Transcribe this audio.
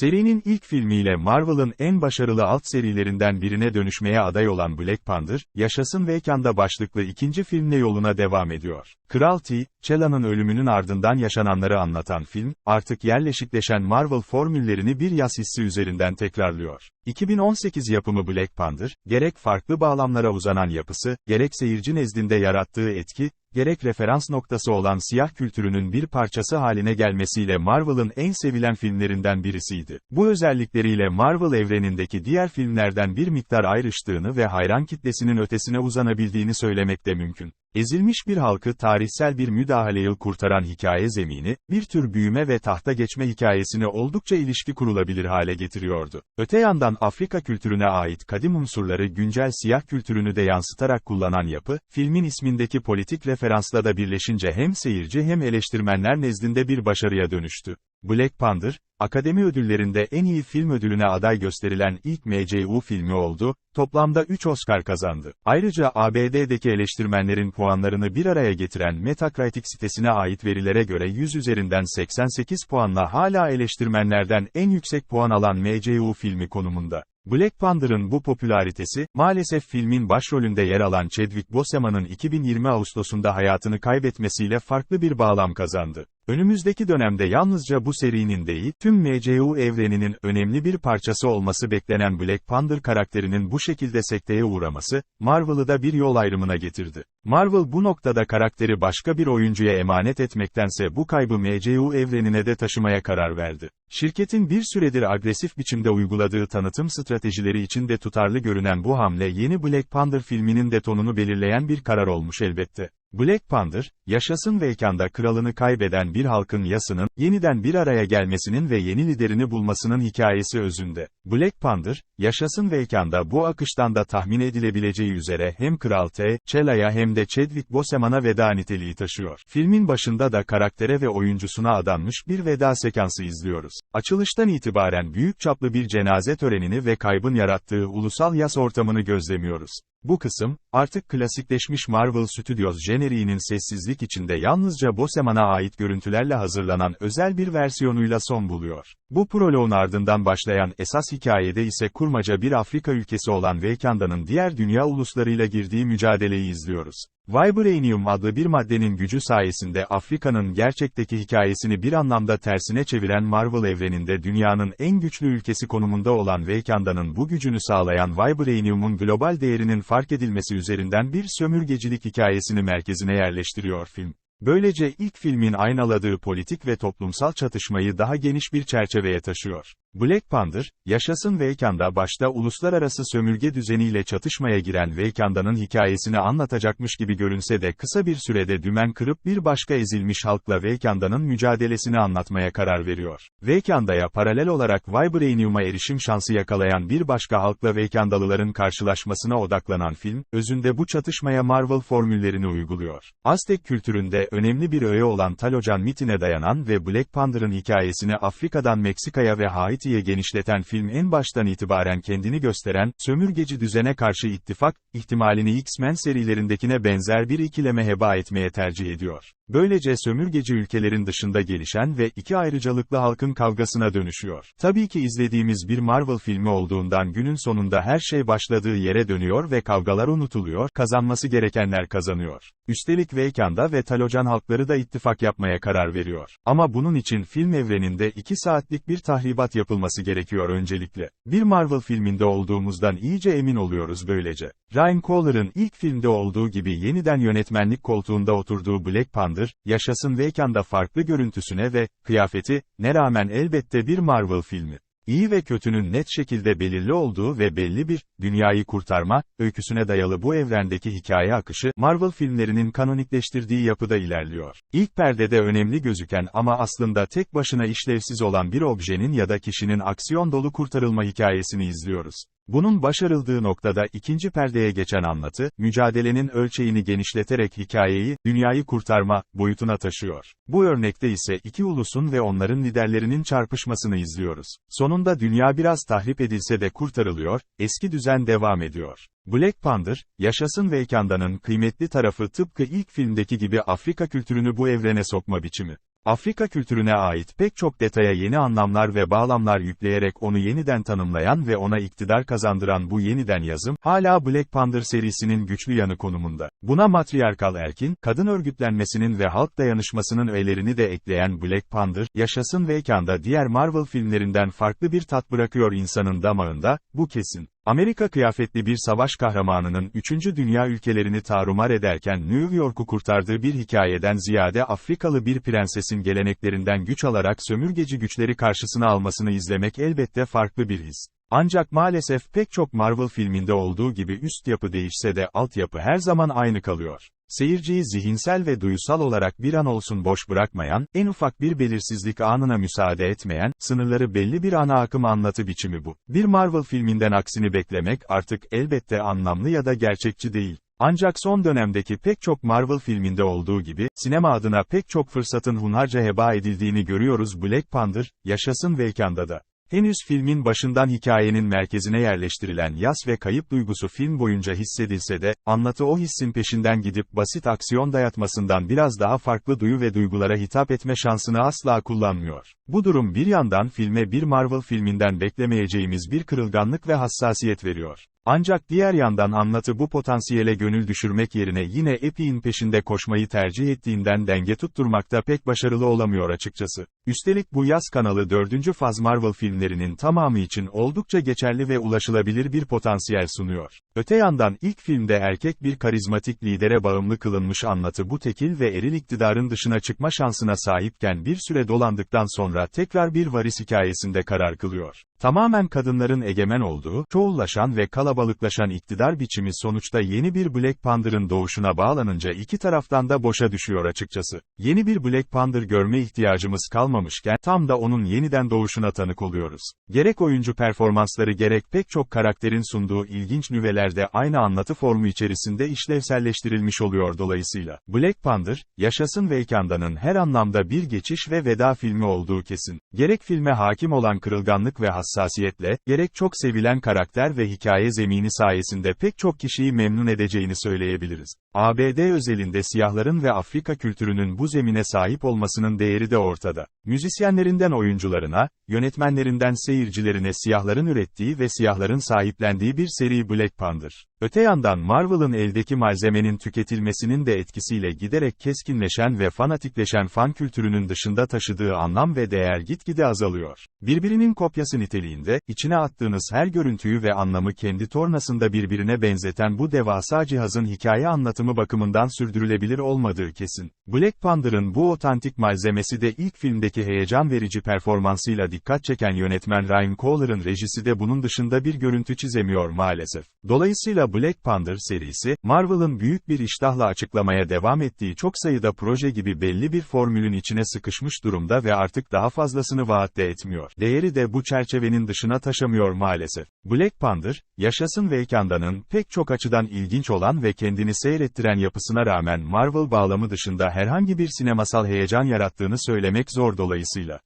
Serinin ilk filmiyle Marvel'ın en başarılı alt serilerinden birine dönüşmeye aday olan Black Panther, Yaşasın Vekanda başlıklı ikinci filmle yoluna devam ediyor. Kral T'Challa'nın ölümünün ardından yaşananları anlatan film, artık yerleşikleşen Marvel formüllerini bir yaz hissi üzerinden tekrarlıyor. 2018 yapımı Black Panther, gerek farklı bağlamlara uzanan yapısı, gerek seyirci nezdinde yarattığı etki, gerek referans noktası olan siyah kültürünün bir parçası haline gelmesiyle Marvel'ın en sevilen filmlerinden birisiydi. Bu özellikleriyle Marvel evrenindeki diğer filmlerden bir miktar ayrıştığını ve hayran kitlesinin ötesine uzanabildiğini söylemek de mümkün. Ezilmiş bir halkı tarihsel bir müdahaleyle kurtaran hikaye zemini, bir tür büyüme ve tahta geçme hikayesini oldukça ilişki kurulabilir hale getiriyordu. Öte yandan Afrika kültürüne ait kadim unsurları güncel siyah kültürünü de yansıtarak kullanan yapı, filmin ismindeki politik referansla da birleşince hem seyirci hem eleştirmenler nezdinde bir başarıya dönüştü. Black Panther, Akademi ödüllerinde en iyi film ödülüne aday gösterilen ilk MCU filmi oldu, toplamda 3 Oscar kazandı. Ayrıca ABD'deki eleştirmenlerin puanlarını bir araya getiren Metacritic sitesine ait verilere göre 100 üzerinden 88 puanla hala eleştirmenlerden en yüksek puan alan MCU filmi konumunda. Black Panther'ın bu popülaritesi, maalesef filmin başrolünde yer alan Chadwick Boseman'ın 2020 Ağustos'unda hayatını kaybetmesiyle farklı bir bağlam kazandı. Önümüzdeki dönemde yalnızca bu serinin değil, tüm MCU evreninin önemli bir parçası olması beklenen Black Panther karakterinin bu şekilde sekteye uğraması, Marvel'ı da bir yol ayrımına getirdi. Marvel bu noktada karakteri başka bir oyuncuya emanet etmektense bu kaybı MCU evrenine de taşımaya karar verdi. Şirketin bir süredir agresif biçimde uyguladığı tanıtım stratejileri içinde tutarlı görünen bu hamle yeni Black Panther filminin de tonunu belirleyen bir karar olmuş elbette. Black Panther, yaşasın Vekanda kralını kaybeden bir halkın yasının, yeniden bir araya gelmesinin ve yeni liderini bulmasının hikayesi özünde. Black Panther, yaşasın Vekanda bu akıştan da tahmin edilebileceği üzere hem Kral T, Chela'ya hem de Chadwick Boseman'a veda niteliği taşıyor. Filmin başında da karaktere ve oyuncusuna adanmış bir veda sekansı izliyoruz. Açılıştan itibaren büyük çaplı bir cenaze törenini ve kaybın yarattığı ulusal yas ortamını gözlemiyoruz. Bu kısım, artık klasikleşmiş Marvel Studios jeneriğinin sessizlik içinde yalnızca Boseman'a ait görüntülerle hazırlanan özel bir versiyonuyla son buluyor. Bu proloğun ardından başlayan esas hikayede ise kurmaca bir Afrika ülkesi olan Wakanda'nın diğer dünya uluslarıyla girdiği mücadeleyi izliyoruz. Vibranium adlı bir maddenin gücü sayesinde Afrika'nın gerçekteki hikayesini bir anlamda tersine çeviren Marvel evreninde dünyanın en güçlü ülkesi konumunda olan Wakanda'nın bu gücünü sağlayan Vibranium'un global değerinin fark edilmesi üzerinden bir sömürgecilik hikayesini merkezine yerleştiriyor film. Böylece ilk filmin aynaladığı politik ve toplumsal çatışmayı daha geniş bir çerçeveye taşıyor. Black Panther, yaşasın Wakanda başta uluslararası sömürge düzeniyle çatışmaya giren Wakanda'nın hikayesini anlatacakmış gibi görünse de kısa bir sürede dümen kırıp bir başka ezilmiş halkla Wakanda'nın mücadelesini anlatmaya karar veriyor. Wakanda'ya paralel olarak Vibranium'a erişim şansı yakalayan bir başka halkla Wakandalıların karşılaşmasına odaklanan film, özünde bu çatışmaya Marvel formüllerini uyguluyor. Aztek kültüründe önemli bir öğe olan Talocan mitine dayanan ve Black Panther'ın hikayesini Afrika'dan Meksika'ya ve Haiti Haiti'ye genişleten film en baştan itibaren kendini gösteren, sömürgeci düzene karşı ittifak, ihtimalini X-Men serilerindekine benzer bir ikileme heba etmeye tercih ediyor. Böylece sömürgeci ülkelerin dışında gelişen ve iki ayrıcalıklı halkın kavgasına dönüşüyor. Tabii ki izlediğimiz bir Marvel filmi olduğundan günün sonunda her şey başladığı yere dönüyor ve kavgalar unutuluyor, kazanması gerekenler kazanıyor. Üstelik Veykanda ve Talocan halkları da ittifak yapmaya karar veriyor. Ama bunun için film evreninde iki saatlik bir tahribat yapılması gerekiyor öncelikle. Bir Marvel filminde olduğumuzdan iyice emin oluyoruz böylece. Ryan Coogler'ın ilk filmde olduğu gibi yeniden yönetmenlik koltuğunda oturduğu Black Panther, yaşasın Wakanda farklı görüntüsüne ve, kıyafeti, ne rağmen elbette bir Marvel filmi. İyi ve kötünün net şekilde belirli olduğu ve belli bir, dünyayı kurtarma, öyküsüne dayalı bu evrendeki hikaye akışı, Marvel filmlerinin kanonikleştirdiği yapıda ilerliyor. İlk perdede önemli gözüken ama aslında tek başına işlevsiz olan bir objenin ya da kişinin aksiyon dolu kurtarılma hikayesini izliyoruz. Bunun başarıldığı noktada ikinci perdeye geçen anlatı, mücadelenin ölçeğini genişleterek hikayeyi, dünyayı kurtarma, boyutuna taşıyor. Bu örnekte ise iki ulusun ve onların liderlerinin çarpışmasını izliyoruz. Sonunda dünya biraz tahrip edilse de kurtarılıyor, eski düzen devam ediyor. Black Panther, yaşasın Wakanda'nın kıymetli tarafı tıpkı ilk filmdeki gibi Afrika kültürünü bu evrene sokma biçimi. Afrika kültürüne ait pek çok detaya yeni anlamlar ve bağlamlar yükleyerek onu yeniden tanımlayan ve ona iktidar kazandıran bu yeniden yazım, hala Black Panther serisinin güçlü yanı konumunda. Buna matriarkal erkin, kadın örgütlenmesinin ve halk dayanışmasının öğelerini de ekleyen Black Panther, yaşasın ve ekanda diğer Marvel filmlerinden farklı bir tat bırakıyor insanın damağında, bu kesin. Amerika kıyafetli bir savaş kahramanının 3. dünya ülkelerini tarumar ederken New York'u kurtardığı bir hikayeden ziyade Afrikalı bir prensesin geleneklerinden güç alarak sömürgeci güçleri karşısına almasını izlemek elbette farklı bir his. Ancak maalesef pek çok Marvel filminde olduğu gibi üst yapı değişse de altyapı her zaman aynı kalıyor. Seyirciyi zihinsel ve duysal olarak bir an olsun boş bırakmayan, en ufak bir belirsizlik anına müsaade etmeyen, sınırları belli bir ana akım anlatı biçimi bu. Bir Marvel filminden aksini beklemek artık elbette anlamlı ya da gerçekçi değil. Ancak son dönemdeki pek çok Marvel filminde olduğu gibi, sinema adına pek çok fırsatın hunharca heba edildiğini görüyoruz Black Panther, yaşasın Wakanda'da. da. Henüz filmin başından hikayenin merkezine yerleştirilen yas ve kayıp duygusu film boyunca hissedilse de, anlatı o hissin peşinden gidip basit aksiyon dayatmasından biraz daha farklı duyu ve duygulara hitap etme şansını asla kullanmıyor. Bu durum bir yandan filme bir Marvel filminden beklemeyeceğimiz bir kırılganlık ve hassasiyet veriyor. Ancak diğer yandan anlatı bu potansiyele gönül düşürmek yerine yine Epi'in peşinde koşmayı tercih ettiğinden denge tutturmakta pek başarılı olamıyor açıkçası. Üstelik bu yaz kanalı 4. faz Marvel filmlerinin tamamı için oldukça geçerli ve ulaşılabilir bir potansiyel sunuyor. Öte yandan ilk filmde erkek bir karizmatik lidere bağımlı kılınmış anlatı bu tekil ve eril iktidarın dışına çıkma şansına sahipken bir süre dolandıktan sonra tekrar bir varis hikayesinde karar kılıyor. Tamamen kadınların egemen olduğu, çoğullaşan ve kalabalıklaşan iktidar biçimi sonuçta yeni bir Black Panther'ın doğuşuna bağlanınca iki taraftan da boşa düşüyor açıkçası. Yeni bir Black Panther görme ihtiyacımız kalmamışken, tam da onun yeniden doğuşuna tanık oluyoruz. Gerek oyuncu performansları gerek pek çok karakterin sunduğu ilginç nüvelerde aynı anlatı formu içerisinde işlevselleştirilmiş oluyor dolayısıyla. Black Panther, yaşasın ve Wakanda'nın her anlamda bir geçiş ve veda filmi olduğu kesin. Gerek filme hakim olan kırılganlık ve hassasiyetle, gerek çok sevilen karakter ve hikaye zemini sayesinde pek çok kişiyi memnun edeceğini söyleyebiliriz. ABD özelinde siyahların ve Afrika kültürünün bu zemine sahip olmasının değeri de ortada. Müzisyenlerinden oyuncularına, yönetmenlerinden seyircilerine siyahların ürettiği ve siyahların sahiplendiği bir seri Black Panther. Öte yandan Marvel'ın eldeki malzemenin tüketilmesinin de etkisiyle giderek keskinleşen ve fanatikleşen fan kültürünün dışında taşıdığı anlam ve değer gitgide azalıyor. Birbirinin kopyası niteliğinde, içine attığınız her görüntüyü ve anlamı kendi tornasında birbirine benzeten bu devasa cihazın hikaye anlatımı bakımından sürdürülebilir olmadığı kesin. Black Panther'ın bu otantik malzemesi de ilk filmdeki heyecan verici performansıyla dikkat çeken yönetmen Ryan Coogler'ın rejisi de bunun dışında bir görüntü çizemiyor maalesef. Dolayısıyla Black Panther serisi, Marvel'ın büyük bir iştahla açıklamaya devam ettiği çok sayıda proje gibi belli bir formülün içine sıkışmış durumda ve artık daha fazlasını vaat etmiyor. Değeri de bu çerçevenin dışına taşamıyor maalesef. Black Panther, yaşasın ve pek çok açıdan ilginç olan ve kendini seyrettiren yapısına rağmen Marvel bağlamı dışında herhangi bir sinemasal heyecan yarattığını söylemek zor dolayısıyla.